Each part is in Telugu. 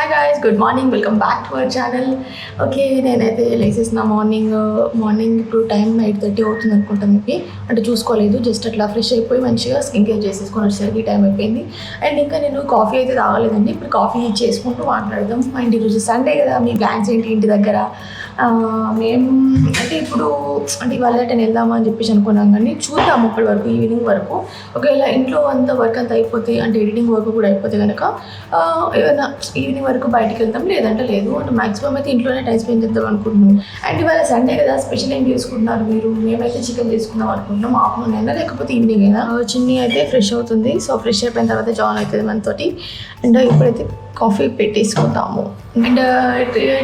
Hi guys good morning welcome back to our channel okay నేనైతే లేసేసిన మార్నింగ్ మార్నింగ్ ఇప్పుడు టైం ఎయిట్ థర్టీ అవుతుంది అనుకుంటాను మీకు అంటే చూసుకోలేదు జస్ట్ అట్లా ఫ్రెష్ అయిపోయి మంచిగా స్కిన్ కేర్ చేసేసుకొని వచ్చేసరికి టైం అయిపోయింది. అండ్ ఇంకా నేను కాఫీ అయితే తాగలేదండి. ఇప్పుడు కాఫీ చేసుకుంటూ మాట్లాడదాం. అండ్ ఈరోజు సండే కదా మీ ప్లాన్స్ ఏంటి ఇంటి దగ్గర? మేము అంటే ఇప్పుడు అంటే ఇవాళ రిటర్న్ వెళ్దామా అని చెప్పేసి అనుకున్నాం కానీ చూద్దాం అప్పటి వరకు ఈవినింగ్ వరకు. ఒకవేళ ఇంట్లో అంత వర్క్ అంతా అయిపోతే అంటే ఎడిటింగ్ వర్క్ కూడా అయిపోతే కనుక ఏదైనా ఈవినింగ్ వరకు బయటికి వెళ్తాం లేదంటే లేదు. అంటే మాక్సిమం అయితే ఇంట్లోనే టైం స్పెండ్ చేద్దాం అనుకుంటున్నాం. అండ్ ఇవాళ సండే కదా స్పెషల్ ఏం చేసుకుంటున్నారు మీరు? మేమైతే చికెన్ చేసుకుందాం అనుకుంటున్నాం ఆఫ్టర్నూన్ అయినా లేకపోతే ఈవినింగ్ అయినా? చిన్ని అయితే ఫ్రెష్ అవుతుంది. సో ఫ్రెష్ అయిపోయిన తర్వాత జాయిన్ అవుతుంది మనతోటి. అండ్ ఇప్పుడైతే కాఫీ పెట్టేసుకుందాము. అండ్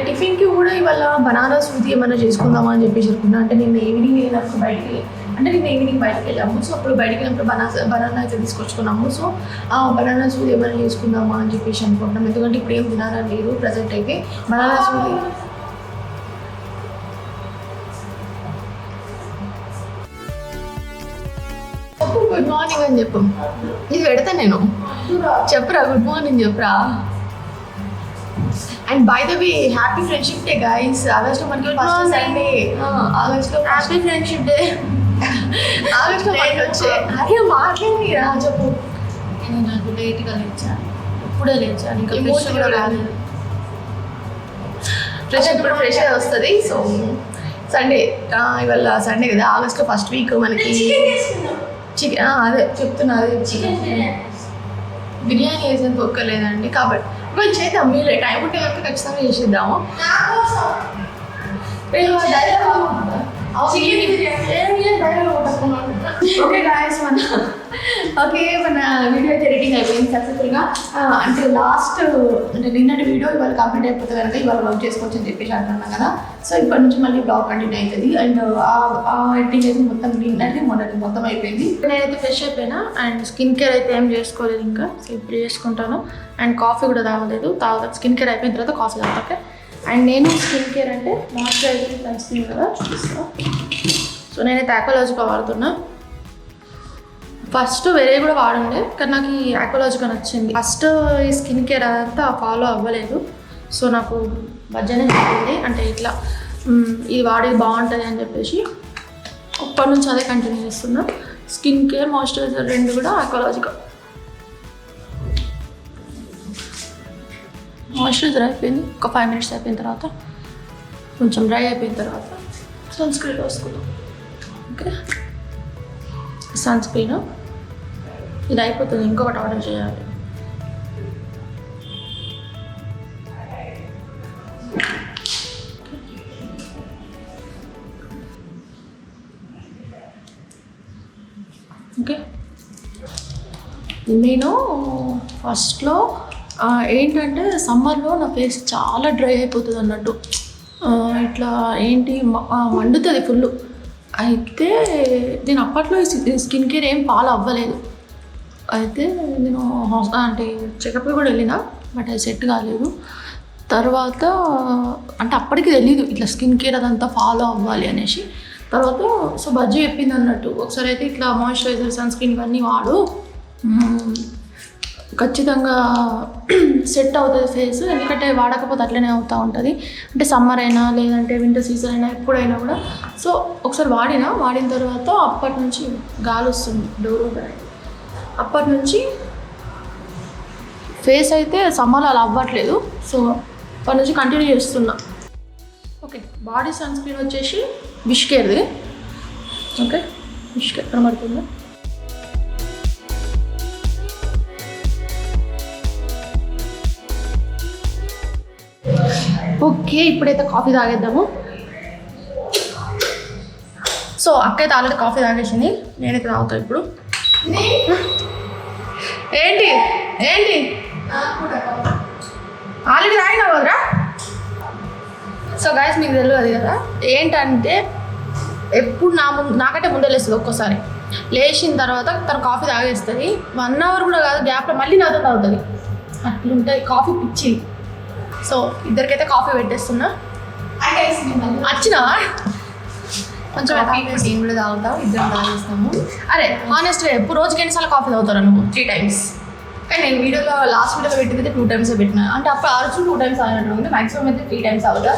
టిఫిన్కి కూడా ఇవాళ బనానా స్మూతీ ఏమైనా చేసుకుందామా అని చెప్పేసి అనుకున్నా. అంటే నేను ఈవినింగ్ వెళ్ళినప్పుడు బయటికి అంటే నేను ఈవినింగ్ బయటకు వెళ్ళాము. సో అప్పుడు బయటికి వెళ్ళినప్పుడు బనానా బనానా అయితే తీసుకొచ్చుకున్నాము. సో ఆ బనానా సూది ఏమైనా చేసుకుందామా అని చెప్పేసి అనుకుంటున్నాం ఎందుకంటే ఇప్పుడు ఏం తినాలని లేదు ప్రజెంట్ అయితే. బనానా స్మూతీ గుడ్ మార్నింగ్ అని చెప్పు. ఇది పెడతా నేను. చెప్పరా గుడ్ మార్నింగ్ చెప్పరా. And by the way happy friendship day guys ఆగస్ట్లో మనకి ఫస్ట్. సండే ఆగస్ట్లో హ్యాపీ ఫ్రెండ్షిప్ డే ఆగస్ట్లో మనకి వచ్చే అరే మాట్లాడి రా చెప్పు. నేను నాకు లేట్గా లేచాను. ఇప్పుడే లేచాను. ఇంకా ఫ్రెష్ కూడా గా రాలేదు ఫ్రెష్ ఇప్పుడు ఫ్రెష్ వస్తుంది. సో సండే ఇవాళ సండే కదా. ఆగస్ట్లో ఫస్ట్ వీక్ మనకి చికెన్ అదే చెప్తున్నా అదే. బిర్యానీ. వేసేందుకు ఒక్కలేదండి కాబట్టి కొంచెం చేద్దాం మీరు టైం ఉంటే కనుక ఖచ్చితంగా చేసేద్దాము. ఓకే గాయస్ మన ఓకే మన వీడియో అయితే ఎడిటింగ్ అయిపోయింది సక్సెస్ఫుల్గా. అంటే లాస్ట్ అంటే నిన్నటి వీడియో ఇవాళ కంప్లీట్ అయిపోతే కనుక ఇవాళ వర్క్ చేసుకోవచ్చు అని చెప్పేసి అంటున్నాను కదా. సో ఇప్పటి నుంచి మళ్ళీ బ్లాగ్ కంటిన్యూ అవుతుంది. అండ్ ఆ ఎడిటింగ్ అయితే మొత్తం నిన్నటి మొన్నటి మొత్తం అయిపోయింది. నేనైతే ఫ్రెష్ అయిపోయినా అండ్ స్కిన్ కేర్ అయితే ఏం చేసుకోలేదు ఇంకా. సో ఇప్పుడు చేసుకుంటాను. అండ్ కాఫీ కూడా తాగలేదు. తాగుతా స్కిన్ కేర్ అయిపోయిన తర్వాత కాఫీ తాగుతా ఓకే అండ్ నేను స్కిన్ కేర్ అంటే మాయిశ్చరైజర్ సన్స్క్రీన్ కదా సో నేనైతే ఆక్వాలజికా వాడుతున్నా. ఫస్ట్ వేరే కూడా వాడుండే కానీ నాకు ఈ ఆక్వాలజికా నచ్చింది. ఫస్ట్ ఈ స్కిన్ కేర్ అదంతా ఫాలో అవ్వలేదు. సో నాకు భజన చెప్పింది అంటే ఇట్లా ఇది వాడి బాగుంటుంది అని చెప్పేసి అప్పటి నుంచి అదే కంటిన్యూ చేస్తున్నా. స్కిన్ కేర్ మాయిశ్చరైజర్ రెండు కూడా ఆక్వాలజికా మాయిశ్చరైజర్ అయిపోయింది. ఒక ఫైవ్ మినిట్స్ అయిపోయిన తర్వాత కొంచెం డ్రై అయిపోయిన తర్వాత సన్ స్క్రీన్ వేసుకుందాం. ఓకే? Sunscreen. ఇది అయిపోతుంది ఇంకొకటి ఆర్డర్ చేయాలి. ఓకే. నేను ఫస్ట్లో ఏంటంటే సమ్మర్లో నా ఫేస్ చాలా డ్రై అయిపోతుంది అన్నట్టు. ఇట్లా ఏంటి మండుతుంది ఫుల్ అయితే నేను అప్పట్లో స్కిన్ కేర్ ఏం ఫాలో అవ్వలేదు. అయితే నేను అంటే చెకప్కి కూడా వెళ్ళిన బట్ అది సెట్ కాలేదు. తర్వాత అంటే అప్పటికి తెలియదు ఇట్లా స్కిన్ కేర్ అదంతా ఫాలో అవ్వాలి అనేసి. తర్వాత సో బజ్జీ చెప్పింది అన్నట్టు ఒకసారి అయితే ఇట్లా మాయిశ్చరైజర్ సన్ స్క్రీన్ ఇవన్నీ వాడు ఖచ్చితంగా సెట్ అవుతుంది ఫేస్ ఎందుకంటే వాడకపోతే అట్లనే అవుతూ ఉంటుంది. అంటే సమ్మర్ అయినా లేదంటే వింటర్ సీజన్ అయినా ఎప్పుడైనా కూడా. సో ఒకసారి వాడినా వాడిన తర్వాత అప్పటి నుంచి గాలి వస్తుంది డోర్ ఓపెన్ అప్పటి నుంచి ఫేస్ అయితే సమ్మర్లో అలా అవ్వట్లేదు. సో అప్పటి నుంచి కంటిన్యూ చేస్తున్నా. ఓకే బాడీ సన్ స్క్రీన్ వచ్చేసి బిష్కేర్ది ఓకే బిష్కేర్ కనబడుతుందా? ఓకే ఇప్పుడైతే కాఫీ తాగేద్దాము. సో అక్క అయితే ఆల్రెడీ కాఫీ తాగేసింది. నేనైతే తాగుతా ఇప్పుడు. ఏంటి? ఏంటి? ఆల్రెడీ తాగినావు కదరా సో గాయస్ మీకు తెలియదు కదా ఏంటంటే ఎప్పుడు నా ముందు నాకంటే ముందే లేస్తుంది ఒక్కోసారి. లేచిన తర్వాత తను కాఫీ తాగేస్తుంది. వన్ అవర్ కూడా కాదు గ్యాప్లో మళ్ళీ నాతో తాగుతుంది. అట్లుంటుంది కాఫీ పిచ్చి సో ఇద్దరికైతే కాఫీ పెట్టేస్తున్నా. వచ్చినా కొంచెం కాఫీ కూడా తాగుతాం ఇద్దరం తాగేస్తాము అరే హానెస్ట్గా ఎప్పుడు రోజుకి ఎన్నిసార్లు కాఫీ తాగుతారా నువ్వు? త్రీ టైమ్స్ కానీ నేను వీడియోలో లాస్ట్ వీడియోలో పెట్టింది అయితే టూ టైమ్స్ పెట్టిన. అంటే అప్పుడు ఆ రోజు టూ టైమ్స్ అయినట్టు ఉంది. మాక్సిమం అయితే త్రీ టైమ్స్ అవుతా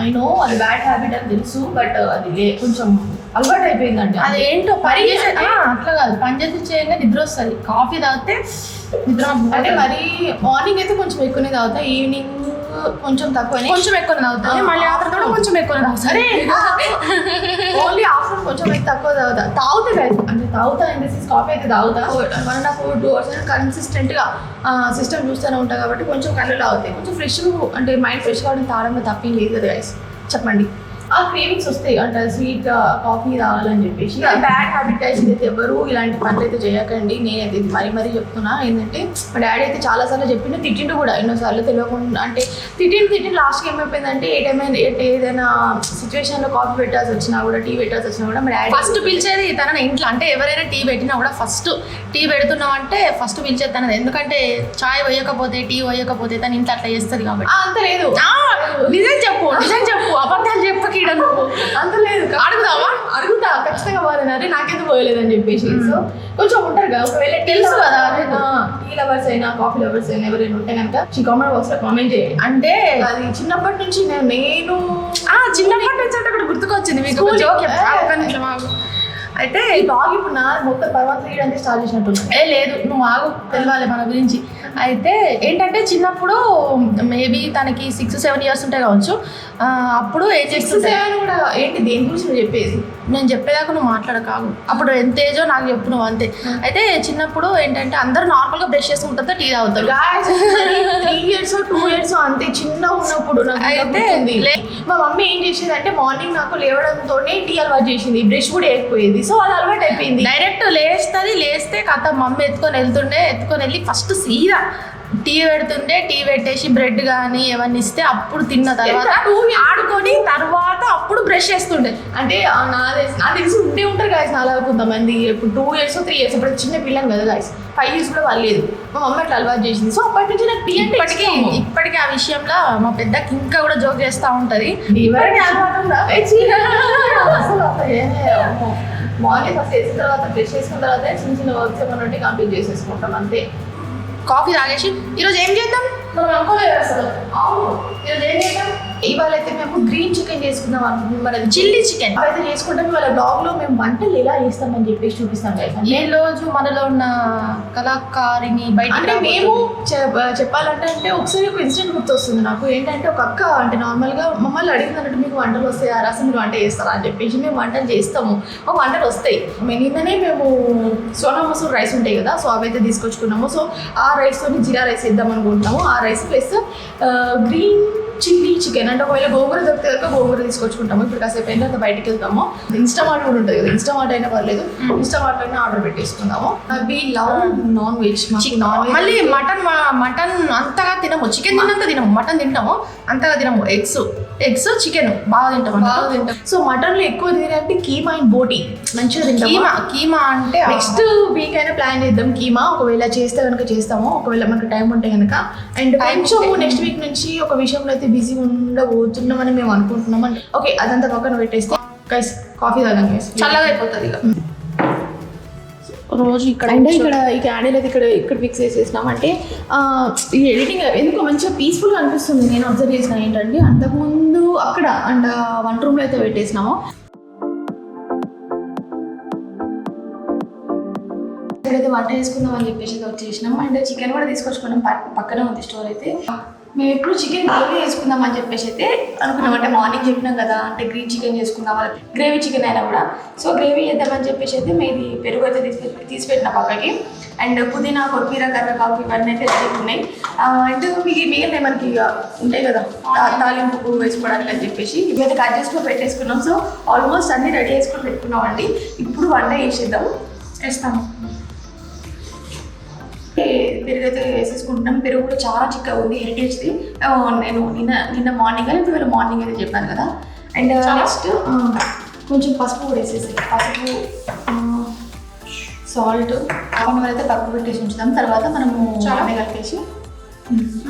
ఐ నో అది బ్యాడ్ హ్యాబిట్ అని తెలుసు బట్ అది లే- కొంచెం అలవాటు అయిపోయిందండి. అది ఏంటో పని చేసే అట్లా కాదు. పని చేసి చేయగా నిద్ర వస్తుంది. కాఫీ తాగితే నిద్ర అంటే మరి మార్నింగ్ అయితే కొంచెం ఎక్కువనే తాగుతా. ఈవినింగ్ కొంచెం తక్కువనే. కొంచెం ఎక్కువ తాగుతుంది మళ్ళీ ఆ తర్వాత కూడా కొంచెం ఎక్కువ తాగుతుంది ఓన్లీ ఆఫ్టర్నూన్ కొంచెం తక్కువ తాగుతా తాగుతా guys. అంటే తాగుతా ఇన్ దిస్ కాఫీ అయితే తాగుతా. One and half two hours కన్సిస్టెంట్గా సిస్టమ్ చూస్తూనే ఉంటా కాబట్టి కొంచెం కళ్ళు తాగుతాయి. కొంచెం ఫ్రెష్ అంటే మైండ్ ఫ్రెష్ కావడం తాగడంలో తప్పేం లేదు గైస్ చెప్పండి. ఆ క్రేవింగ్స్ వస్తాయి. అంటే స్వీట్ కాఫీ తాగాలని చెప్పేసి. బ్యాడ్ హ్యాబిట్ ఇదైతే ఎవరు ఇలాంటి పనులు అయితే చేయకండి. నేనైతే మరీ మరీ చెప్తున్నా. ఏంటంటే మా డాడీ అయితే చాలా సార్లు చెప్పిండు తిట్టిండు కూడా. ఎన్నోసార్లు తెలియకుండా అంటే తిట్టిండు తిట్టిండు. లాస్ట్కి ఏమైపోయిందంటే ఏ టైం ఏదైనా సిచ్యువేషన్లో కాఫీ పెట్టాల్సి వచ్చినా కూడా టీ పెట్టాల్సి వచ్చినా కూడా మా డాడీ ఫస్ట్ పిలిచేది తన ఇంట్లో. అంటే ఎవరైనా టీ పెట్టినా కూడా ఫస్ట్ టీ పెడుతున్నాం అంటే ఫస్ట్ పిలిచేది తనది. ఎందుకంటే చాయ్ పోయకపోతే టీ పోయకపోతే తన ఇంట్లో అట్లా చేస్తుంది కాబట్టి. అంత లేదు. నిజం చెప్పు నిజం చెప్పు. అబద్ధాలు చెప్పకీడ నువ్వు అంత లేదు అడుగుదావా అడుగుతా ఖచ్చితంగా వాళ్ళని అరే నాకెందుకు పోయలేదని చెప్పేసి. సో కొంచెం ఉంటారు కదా ఒకవేళ తెలుసు కదా, టీ లవర్స్ అయినా కాఫీ లవర్స్ అయినా ఎవరైనా ఉంటే కనుక కామెంట్ బాక్స్లో కామెంట్ చేయండి. అంటే అది చిన్నప్పటి నుంచి నేను నేను ఆ చిన్నప్పటి నుంచి అంటే ఒకటి గుర్తుకొచ్చింది మీకు. అయితే ఈ బ్లాగ్ ఇప్పుడు నా మొత్తం తర్వాత తీయడానికి స్టార్ట్ చేసినట్టుంది. ఏ లేదు. నువ్వు ఆగు. తెలవాలి మన గురించి. అయితే ఏంటంటే చిన్నప్పుడు మేబీ తనకి సిక్స్ సెవెన్ ఇయర్స్ ఉంటాయి కావచ్చు. అప్పుడు ఏం సిక్స్ చేస్తుంటే సెవెన్ కూడా ఏంటి? దేని గురించి నువ్వు చెప్పేది? నేను చెప్పేదాకా నువ్వు మాట్లాడకాగు అప్పుడు ఎంత ఏజో నాకు చెప్పు నువ్వు అంతే. అయితే చిన్నప్పుడు ఏంటంటే అందరూ నార్మల్గా బ్రష్ చేసుకుంటే టీ తాగుతారు. త్రీ ఇయర్స్ టూ ఇయర్స్ అంతే చిన్న ఉన్నప్పుడు అయితే మా మమ్మీ ఏం చేసేది అంటే మార్నింగ్ నాకు లేవడంతోనే టీ అలవాటు చేసింది. బ్రష్ కూడా వేయకపోయేది. సో అది అలవాటు అయిపోయింది. డైరెక్ట్ లేస్తుంది లేస్తే కథ మమ్మీ ఎత్తుకొని వెళ్తుండే ఎత్తుకొని వెళ్ళి ఫస్ట్ సీదా. టీ పెడుతుండే టీ పెట్టేసి బ్రెడ్ కానీ ఏమన్నా ఇస్తే అప్పుడు తిన్న తర్వాత? ఆడుకొని తర్వాత అప్పుడు బ్రష్ చేస్తుండే. అంటే ఆ నా తెలిసి ఉంటే ఉంటారు గాయస్ నాలా కొంతమంది. ఇప్పుడు టూ ఇయర్స్ త్రీ ఇయర్స్ ఇప్పుడు చిన్న పిల్లని కదా గాయస్ ఫైవ్ ఇయర్స్ కూడా వాళ్ళలేదు మా మమ్మీ అట్లా అలవాటు చేసింది. సో అప్పటి నుంచి నాకు టీ అంటే ఇప్పటికీ. ఇప్పటికీ ఆ విషయంలో మా పెద్దకి ఇంకా కూడా జోక్ చేస్తూ ఉంటది. మార్నింగ్ ఫస్ట్ వేసిన తర్వాత బ్రష్ చేసుకున్న తర్వాత చిన్న చిన్న వర్క్స్ ఏమైనా ఉంటే కంప్లీట్ చేసేసుకుంటాం అంతే. కాఫీ తాగేసి ఈరోజు ఏం చేద్దాం? మనం అనుకోలేదు అసలు అవును. ఈరోజు ఏం చేద్దాం? ఇవాళ అయితే మేము గ్రీన్ చికెన్ చేసుకుందాం అనుకుంటున్నాం. మరి చిల్లీ చికెన్ అయితే చేసుకుంటాం. ఇవాళ బ్లాగ్లో మేము వంటలు ఎలా చేస్తామని చెప్పేసి చూపిస్తాం ఈ రోజు మనలో ఉన్న కళాకారిని బయట అంటే మేము చెప్పాలంటే అంటే ఒకసారి ఒక ఇన్సిడెంట్ గుర్తొస్తుంది నాకు. ఏంటంటే ఒక అక్క అంటే నార్మల్గా మమ్మల్ని అడిగినట్టు మీకు వంటలు వస్తాయి? అసలు మీరు వంట చేస్తారా అని చెప్పేసి మేము వంటలు చేస్తాము. ఒక వంటలు వస్తాయి. మేము నిన్ననే మేము సోనా మసూర్ రైస్ ఉంటాయి కదా సో అవైతే తీసుకొచ్చుకున్నాము. సో ఆ రైస్తో జీరా రైస్ వేద్దాం అనుకుంటున్నాము. ఆ rice plus green chilli chicken అంటే ఒకవేళ గోంగూర దొరికితే కనుక గోంగూర తీసుకొచ్చుకుంటాము. ఇప్పుడు కాసేపు అయిన తర్వాత బయటికి వెళ్తాము ఇన్స్టామార్ట్ కూడా ఉంటుంది కదా ఇన్స్టామార్ట్ అయినా పర్లేదు. ఇన్స్టామార్ట్ అయినా ఆర్డర్ పెట్టేసుకుందాము. We love non veg non veg మళ్ళీ మటన్ మటన్ అంతగా తినము. చికెన్ తిన్నంత తినము. మటన్ తింటాము. అంతగా తినము. ఎగ్స్ ఎగ్స్ చికెన్ బాగా తింటాము బాగా తింటాం. సో మటన్లో ఎక్కువ తినంటే కీమా అండ్ బోటీ. మంచిగా తింటాం కీమా కీమా అంటే నెక్స్ట్ వీక్ అయినా ప్లాన్ చేద్దాం కీమా. ఒకవేళ చేస్తే కనుక చేస్తాము. ఒకవేళ మనకు టైం ఉంటే కనుక అండ్ కొంచెం. నెక్స్ట్ వీక్ నుంచి ఒక విషయంలో అయితే బిజీ ఉండబోతున్నామని మేము అనుకుంటున్నాం. అంటే ఓకే అదంతా పక్కన పెట్టేస్తే గైస్ కాఫీ తాగాం గైస్ చల్లగా అయిపోతుంది ఇక. రోజు ఇక్కడ అండ్ ఇక్కడ ఈ క్యాండిల్ అయితే ఇక్కడ ఇక్కడ ఫిక్స్ చేసేసినాం. అంటే ఈ ఎడిటింగ్ ఎందుకో మంచిగా పీస్ఫుల్గా అనిపిస్తుంది. నేను అబ్జర్వ్ చేసిన ఏంటంటే అంతకుముందు అక్కడ అండ్ వన్ రూమ్లో అయితే పెట్టేసినాము. ఇక్కడైతే వంట చేసుకుందాం అని చెప్పేసి వచ్చేసినాం అండ్ చికెన్ కూడా తీసుకొచ్చుకున్నాం. పక్- పక్కనే ఉంది స్టోర్ అయితే. మేము ఎప్పుడు చికెన్ గ్రేవీ చేసుకుందాం అని చెప్పేసి అయితే అనుకున్నాం అంటే మార్నింగ్ చెప్పినాం కదా అంటే గ్రీన్ చికెన్ చేసుకుందాం గ్రేవీ చికెన్ అయినా కూడా. సో గ్రేవీ చేద్దామని చెప్పేసి అయితే మీది పెరుగు అయితే తీసి తీసిపెట్టిన పక్కకి. అండ్ పుదీనా కొత్తిమీర కరివేపాకు ఇవన్నీ అయితే ఉన్నాయి. అండ్ మీకు మిగిలిన మనకి ఇక ఉంటాయి కదా తాలింపు వేసుకోవడానికి అని చెప్పేసి ఇవైతే కట్ చేసుకుని పెట్టేసుకున్నాం. సో ఆల్మోస్ట్ అన్నీ రెడీ చేసుకుని పెట్టుకున్నాం అండి ఇప్పుడు వంట చేసేద్దాం. వేస్తాము పెరుగు అయితే వేసేసుకుంటున్నాం. పెరుగు కూడా చాలా చిక్కగా ఉంది హెరిటేజ్ది నేను నిన్న నిన్న మార్నింగ్ అని ఇప్పుడు మార్నింగ్ అయితే చెప్పాను కదా. అండ్? నెక్స్ట్ కొంచెం పసుపు కూడా వేసేసి పసుపు సాల్ట్ అవర్ అయితే పప్పు పెట్టేసి ఉంచుతాం తర్వాత మనము చాలా? కలిపేసి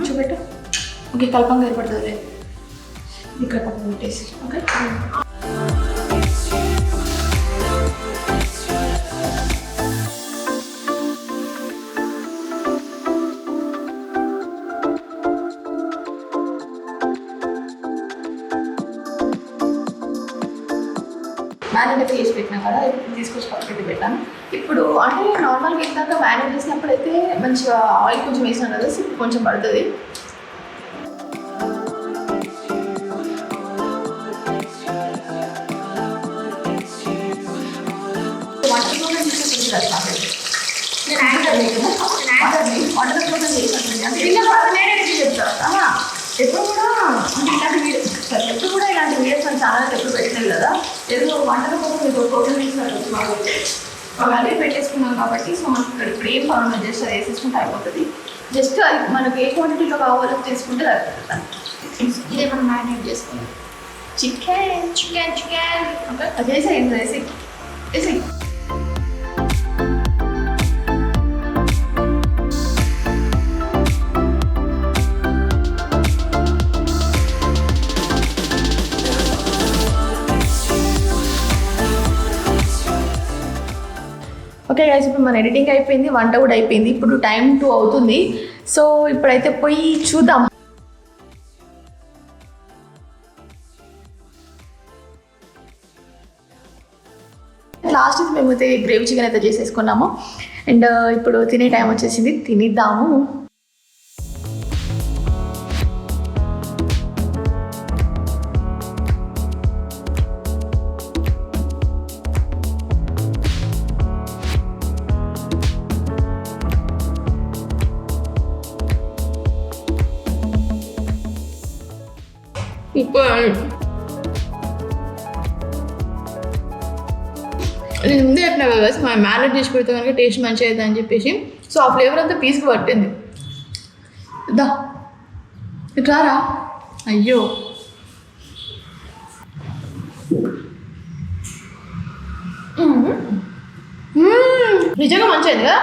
చూపెట్టు. ఓకే కలపంగా ఏర్పడుతుంది ఇక్కడ పప్పు పెట్టేసి ఓకే? మ్యారినేట్ అయితే చేసి పెట్టినా కదా తీసుకొచ్చి పక్కకి పెట్టాను. ఇప్పుడు అంటే నార్మల్గా ఇందాక మ్యారినేట్ చేసినప్పుడు అయితే మంచిగా ఆయిల్ కొంచెం వేసినాను కదా కొంచెం పడుతుంది. వాటర్ ప్రోగ్రామ్ చేసి కొంచెం రాదు నేను యాంకర్ని కదా నేను యాంకర్ని వాటర్ ప్రోగ్రామ్ చేసాను అంటే ఇలా కూడా నేనే చెప్తాను ఎప్పుడు కూడా అంటే ఇలాంటి వీడియో సరే, ఎప్పుడు కూడా ఇలాంటి వీడియోస్ మన చాలా ఎప్పుడు పెట్టలేదు కదా. ఏదో వంటల కోసం మీకు ప్రోగ్రామ్ చేస్తారు మాకు అవన్నీ పెట్టేసుకున్నాం కాబట్టి సో మనకి ఇక్కడ ఇప్పుడు ఏం పనులు జస్ట్ అది వేసేసుకుంటే అయిపోతుంది. జస్ట్ అది మనకి ఏ క్వాంటిటీలో కావాలో తీసుకుంటే సరిపోతుంది ఇదే మనం మ్యారినేట్ చేసుకుందాం చికెన్ చికెన్ చికెన్ అది వేసేయండి వేసి వేసి ఓకే గైస్ ఇప్పుడు మన ఎడిటింగ్ అయిపోయింది వంట కూడా అయిపోయింది. ఇప్పుడు టైం టూ అవుతుంది. సో ఇప్పుడైతే పోయి చూద్దాం. లాస్ట్ అయితే మేమైతే గ్రేవీ చికెన్ అయితే చేసేసుకున్నాము. అండ్ uh, ఇప్పుడు తినే టైం వచ్చేసింది. తినిద్దాము. నేను ముందే చెప్పినా కదా మనం చేసి పెడితే కనుక టేస్ట్ మంచిగా అవుతుంది అని చెప్పేసి. సో ఆ ఫ్లేవర్ అంతా పీస్కి పట్టింది. దా ఇట్లారా అయ్యో. నిజంగా మంచిది కదా?